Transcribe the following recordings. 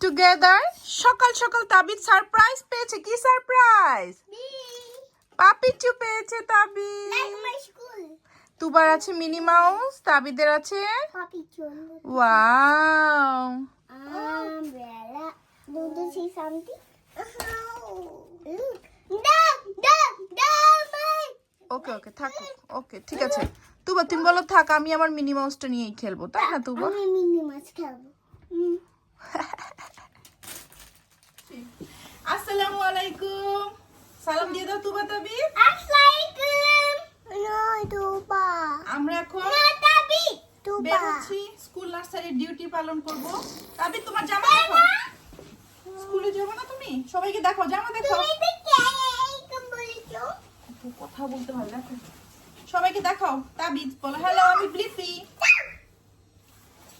Together সকাল সকাল তাবিদ surprise পেয়েছে। কি সারপ্রাইজ. পাপিচু পেয়েছে তাবিদ Like my school. তুবার আছে মিনি মাউস তাবিদের আছে. ওয়াও. ওকে ওকে থাকো ওকে ঠিক আছে। তুবা তুমি বলো থাক আমি আমার মিনি মাউসটা নিয়েই খেলব তাই না তুবা? আমি মিনি মাছ খাব সালাম দিয়ে দাও তুবা তুবা। আমরা এখন না তাবি। তুবা। বের হচ্ছি স্কুল নার্সারির ডিউটি পালন করব। তাবিদ তোমার জামা দেখো। স্কুলে যাব না তুমি? সবাইকে দেখো জামা দেখো। তুমি তো কে? কম বলছো? একটু কথা বলতে ভালো দেখো। সবাইকে দেখাও তাবিদ বলো হ্যালো আমি ব্লিফি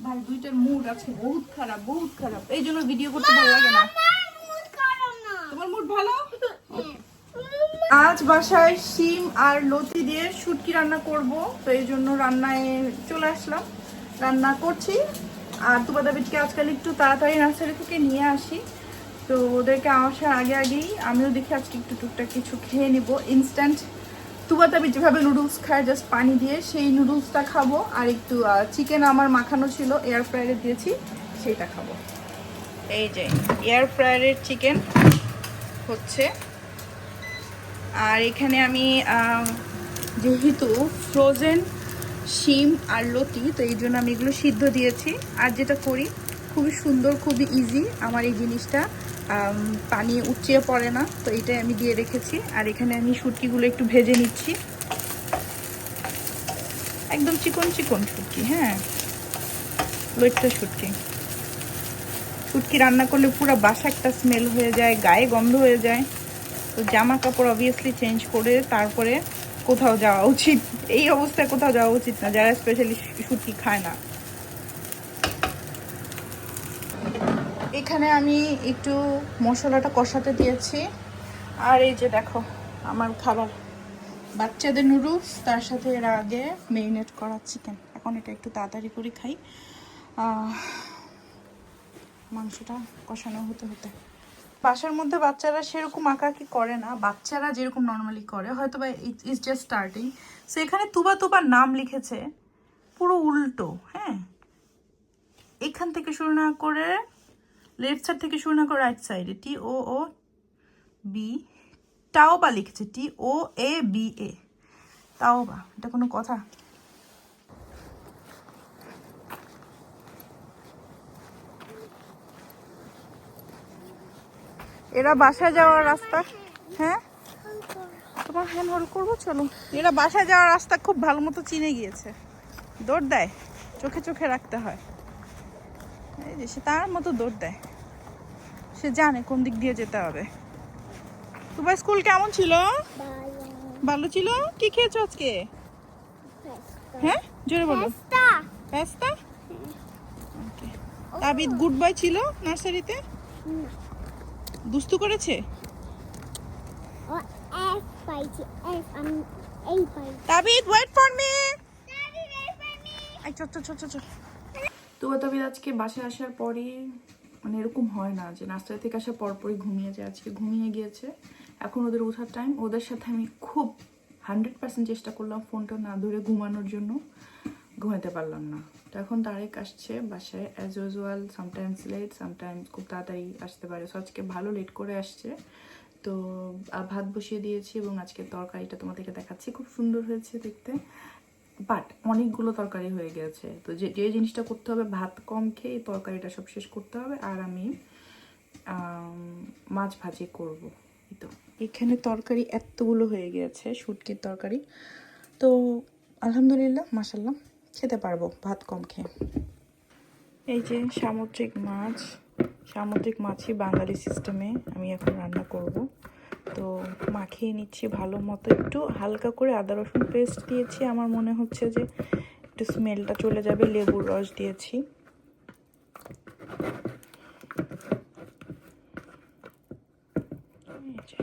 ভাই দুইটার মুড আছে বহুত খারাপ বহুত খারাপ। এই জন্য ভিডিও করতে ভালো লাগে না আমার মুড করো না তোমার মুড ভালো আজ বাসায় শিম আর লতি দিয়ে শুটকি রান্না করব। তো এই জন্য রান্নায় চলে আসলাম। রান্না করছি। আর তুবা দাবিদকে আজকাল একটু তাড়াতাড়ি নার্সারি থেকে নিয়ে আসি। তো ওদেরকে আসার আগে আগেই আমিও দেখি আজকে একটু টুকটাক কিছু খেয়ে নিব। ইনস্ট্যান্ট তুবা তাবি যেভাবে নুডলস খায় জাস্ট পানি দিয়ে সেই নুডলসটা খাব। আর একটু চিকেন আমার মাখানো ছিল এয়ার ফ্রায়ারে দিয়েছি, সেইটা খাব। এই যে এয়ার ফ্রায়ারের চিকেন হচ্ছে। আর এখানে আমি যেহেতু ফ্রোজেন শিম আর লতি, তো এই জন্য আমি এগুলো সিদ্ধ দিয়েছি। আর যেটা করি, খুবই সুন্দর, খুবই ইজি আমার এই জিনিসটা পানি উচ্চিয়ে পড়ে না, তো এইটাই আমি দিয়ে রেখেছি। আর এখানে আমি শুটকিগুলো একটু ভেজে নিচ্ছি। একদম চিকন চিকন শুটকি হ্যাঁ। লইট্টা শুটকি শুটকি রান্না করলে পুরো বাসা একটা স্মেল হয়ে যায়, গায়ে গন্ধ হয়ে যায়। তো জামা কাপড় অবভিয়াসলি চেঞ্জ করে তারপরে কোথাও যাওয়া উচিত। এই অবস্থায় কোথাও যাওয়া উচিত না, যারা স্পেশালি শুটকি খায় না। এখানে আমি একটু মশলাটা কষাতে দিয়েছি। আর এই যে দেখো, আমার খাবার বাচ্চাদের নুডলস তার সাথে এর আগে মেরিনেট করা চিকেন এখন এটা একটু তাড়াতাড়ি করে খাই। মাংসটা কষানো হতে হতে। বাসার মধ্যে বাচ্চারা সেরকম আঁকাকি করে না। বাচ্চারা যেরকম নর্মালি করে, হয়তো বা ইজ জাস্ট স্টার্টিং সো এখানে তুবা তুবার নাম লিখেছে পুরো উল্টো হ্যাঁ? এখান থেকে শুরু না করে লেফট সাইড থেকে শুরু না করে রাইট সাইডে টি ও ও বি টাওবা লিখেছে টি ও এ বি এ তাওবা, এটা কোনো কথা? এরা বাসায় যাওয়ার রাস্তা। হ্যাঁ? তোমার হ্যান্ড হোল্ড করব? চলো। এরা বাসায় যাওয়ার রাস্তা খুব ভালো মতো চিনে গিয়েছে। দৌড় দেয়। চোখে চোখে রাখতে হয়। এই যে সে তার মতো দৌড় দেয়। সে জানে কোন দিক দিয়ে যেতে হবে। তোমার স্কুল কেমন ছিল? ভালো। ছিল? কি খেয়েছো আজকে? হ্যাঁ? জোরে বলো। Pasta. Okay. Tabid good boy ছিল নার্সারিতে? দুস্তু করেছে? তাবিদ ওয়েট ফর মি চল চল চল চল তো তাবিদ আজকে বাসায় আসার পরে মানে এরকম হয় না যে নার্সারি থেকে আসার পরপরই ঘুমিয়ে যায়। আজকে ঘুমিয়ে গিয়েছে। এখন ওদের ওঠার টাইম ওদের সাথে আমি খুব হান্ড্রেড পার্সেন্ট চেষ্টা করলাম ফোনটা না ধরে ঘুমানোর জন্য। ঘুমাতে পারলাম না। তো এখন তারেক আসছে বাসায় as usual sometimes late sometimes খুব তাড়াতাড়ি আসতে পারে। সো আজকে ভালো লেট করে আসছে। তো ভাত বসিয়ে দিয়েছি এবং আজকে তরকারিটা তোমাদেরকে দেখাচ্ছি। খুব সুন্দর হয়েছে দেখতে। বাট অনেকগুলো তরকারি হয়ে গেছে। তো যে যে জিনিসটা করতে হবে, ভাত কম খেয়ে তরকারিটা সব শেষ করতে হবে। আর আমি মাছ ভাজি করব। তো। এখানে তরকারি এতগুলো হয়ে গিয়েছে শুটকির তরকারি। তো আলহামদুলিল্লাহ মাসাল্লাহ খেতে পারব, ভাত কম খেয়ে। এই যে সামুদ্রিক মাছ, সামুদ্রিক মাছই বাঙালি সিস্টেমে আমি এখন রান্না করব। তো মাখিয়ে নিচ্ছি ভালো মতো। একটু হালকা করে আদা, রসুন পেস্ট দিয়েছি। আমার মনে হচ্ছে যে একটু স্মেলটা চলে যাবে, লেবুর রস দিয়েছি এই যে।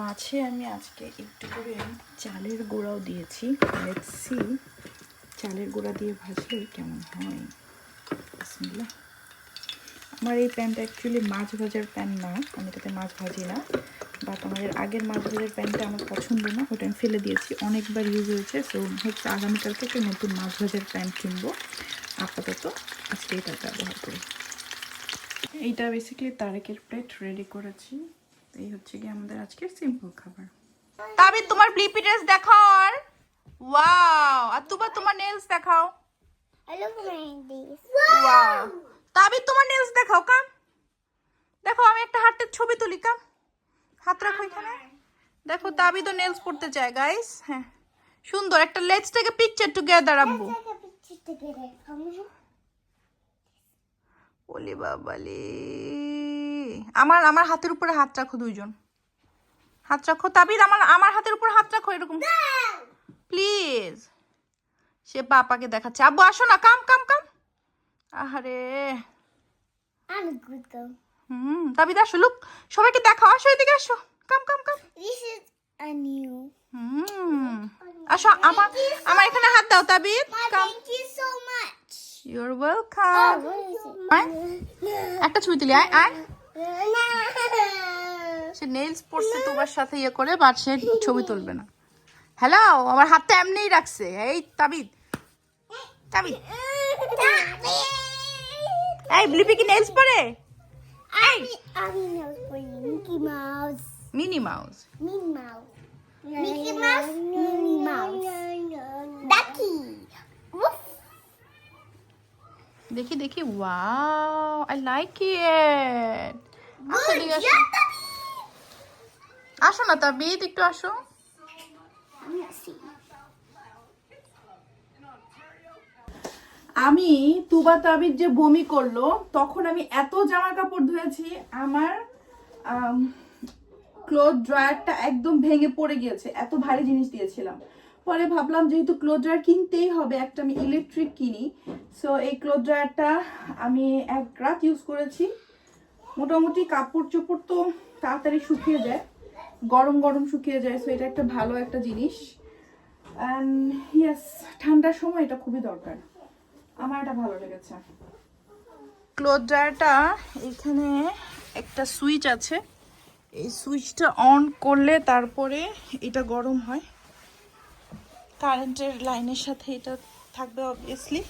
মাছে আমি আজকে একটু করে চালের গুঁড়াও দিয়েছি। সি চালের গুঁড়া দিয়ে ভাজলে কেমন হয়? আমার এই প্যানটা অ্যাকচুয়ালি মাছ ভাজার প্যান না, আমি এটাতে মাছ ভাজি না। বাট আমাদের আগের মাছ ভাজার প্যানটা আমার পছন্দ না, ওটা আমি ফেলে দিয়েছি। অনেকবার ইউজ হয়েছে সো হচ্ছে আগামীকালকে একটা নতুন মাছ ভাজার প্যান কিনবো। আপাতত আজকে এটা ব্যবহার করি। এইটা বেসিক্যালি তারেকের প্লেট রেডি করেছি। এই হচ্ছে কি আমাদের আজকের সিম্পল খাবার। তাবিদ তোমার ব্লিপি ড্রেস দেখাও আর ওয়াও আর তোমার তোমার নেলস দেখাও। I love my this. Wow Tabid তোমার নেলস দেখাও কাম দেখো আমি একটা হাতের ছবি তুলি কাম হাত রাখো এখানে। দেখো তাবিদও নেলস পড়তে চায় গাইস হ্যাঁ। সুন্দর একটা লেটস থেকে পিকচার টুগেদার আব্বু. ওলি বাবালি। আমার আমার হাতের উপরে হাত রাখো দুইজন। হাত রাখো। তাবিদ আমার আমার হাতের উপর হাত রাখো এরকম। প্লিজ। সে পাপাকে দেখাচ্ছে। আব্বু আসো না। কাম কাম কাম। আহারে. হুম তাবিদ আসো। লুক সবাইকে দেখাও। আসো এদিকে আসো। কাম কাম কাম. হুম। আসো আমার আমার এখানে হাত দাও তাবিদ কাম. Your welcome? আয়। একটা ছবি তুলি। আয় আয়। সে নেইলস পড়ছে তোমার সাথে ইয়ে করে বাট সে ছবি তুলবে না। হ্যালো আমার হাতটা এমনিই রাখছে। এই তাবিদ। তাবিদ। এই ব্লিপি কি নেইলস পরে? you. Mickey Minnie Mouse Mouse. Minnie Mouse. Ducky. দেখি দেখি। ওয়াও আই লাইক ইট আসো job, Abby. আসো না তাবিদ একটু আসো. আমি তুবা তাবিদ যে বমি করল তখন আমি এত জামা কাপড় ধুয়েছি আমার ক্লোথ ড্রায়ারটা একদম ভেঙে পড়ে গিয়েছে এত ভারী জিনিস দিয়েছিলাম পরে ভাবলাম যেহেতু ক্লোথ ড্রায়ার কিনতেই হবে একটা আমি ইলেকট্রিক কিনি সো এই ক্লোথ ড্রায়ারটা আমি এক রাত ইউজ করেছি মোটামুটি কাপড় চোপড় তো তাড়াতাড়ি শুকিয়ে যায়। গরম গরম শুকিয়ে যায় সো এটা একটা ভালো একটা জিনিস। অ্যান্ড ইয়েস ঠান্ডার সময় এটা খুবই দরকার। আমার এটা ভালো লেগেছে। ক্লোথ ড্রায়ারটা এখানে একটা সুইচ আছে। এই সুইচটা অন করলে তারপরে এটা গরম হয়। কারেন্টের লাইনের সাথে এটা থাকবে অবভিয়াসলি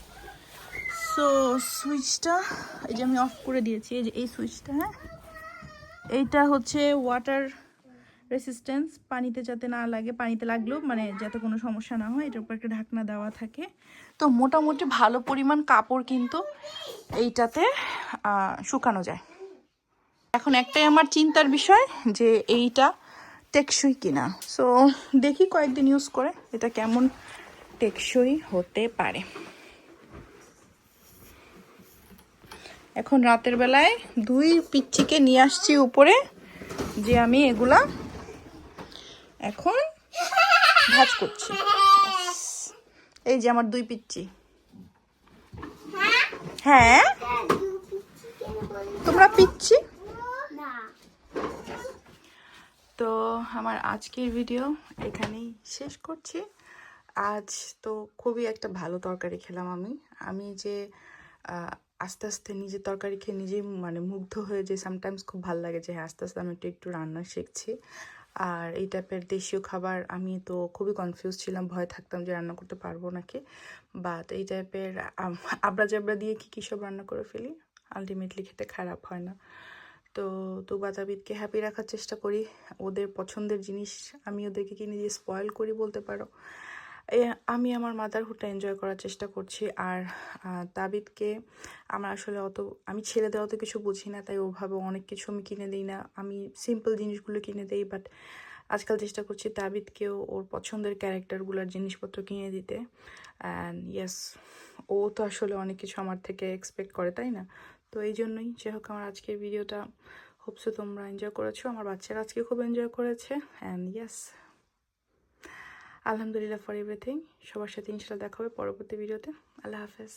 সো সুইচটা এই যে আমি অফ করে দিয়েছি, এই যে এই সুইচটা হ্যাঁ? এইটা হচ্ছে ওয়াটার রেসিস্ট্যান্স পানিতে যাতে না লাগে, পানিতে লাগলেও মানে যাতে কোনো সমস্যা না হয়, এটার উপর একটা ঢাকনা দেওয়া থাকে। তো মোটামুটি ভালো পরিমাণ কাপড় কিন্তু এইটাতে শুকানো যায়। এখন একটাই আমার চিন্তার বিষয় যে এইটা টেকসই কিনা। সো দেখি কয়েকদিন ইউজ করে, এটা কেমন টেকসই হতে পারে। এখন রাতের বেলায় দুই পিচ্চিকে নিয়ে আসছি উপরে, যে আমি এগুলা এখন ভাজ করছি। এই যে আমার দুই পিচ্চি হ্যাঁ? তোমরা পিচ্ছি? তো আমার আজকের ভিডিও এখানেই শেষ করছি। আজ তো খুবই একটা ভালো তরকারি খেলাম আমি। আমি যে আস্তে আস্তে নিজের তরকারি খেয়ে নিজেই মানে মুগ্ধ হয়ে যে সামটাইমস খুব ভালো লাগে যে হ্যাঁ আস্তে আস্তে আমি একটু একটু রান্না শিখছি। আর এই টাইপের দেশীয় খাবার আমি তো খুবই কনফিউজ ছিলাম, ভয় থাকতাম যে রান্না করতে পারব নাকি। বাট এই টাইপের আবড়া জাবড়া দিয়ে কি, কী সব রান্না করে ফেলি? আলটিমেটলি খেতে খারাপ হয় না। তো তো বাতাবিদকে হ্যাপি রাখার চেষ্টা করি। ওদের পছন্দের জিনিস আমি ওদেরকে কিনে দিয়ে স্পয়েল করি বলতে পারো? আমি আমার মাদারহুডটা এনজয় করার চেষ্টা করছি। আর তাবিদকে আমার আসলে অত, আমি ছেলেদের অত কিছু বুঝি না, তাই ওভাবে অনেক কিছু আমি কিনে দিই না। আমি সিম্পল জিনিসগুলো কিনে দিই বাট আজকাল চেষ্টা করছি তাবিদকেও ওর পছন্দের ক্যারেক্টারগুলোর জিনিসপত্র কিনে দিতে। অ্যান্ড ইয়েস ও তো আসলে অনেক কিছু আমার থেকে এক্সপেক্ট করে, তাই না? তো এই জন্যই যাই হোক আমার আজকের ভিডিওটা হোপসো তোমরা এনজয় করেছ। আমার বাচ্চারা আজকে খুব এনজয় করেছে। অ্যান্ড ইয়েস আলহামদুলিল্লাহ ফর এভরিথিং সবার সাথে ইনশাল্লাহ দেখা হবে পরবর্তী ভিডিওতে আল্লাহ হাফেজ।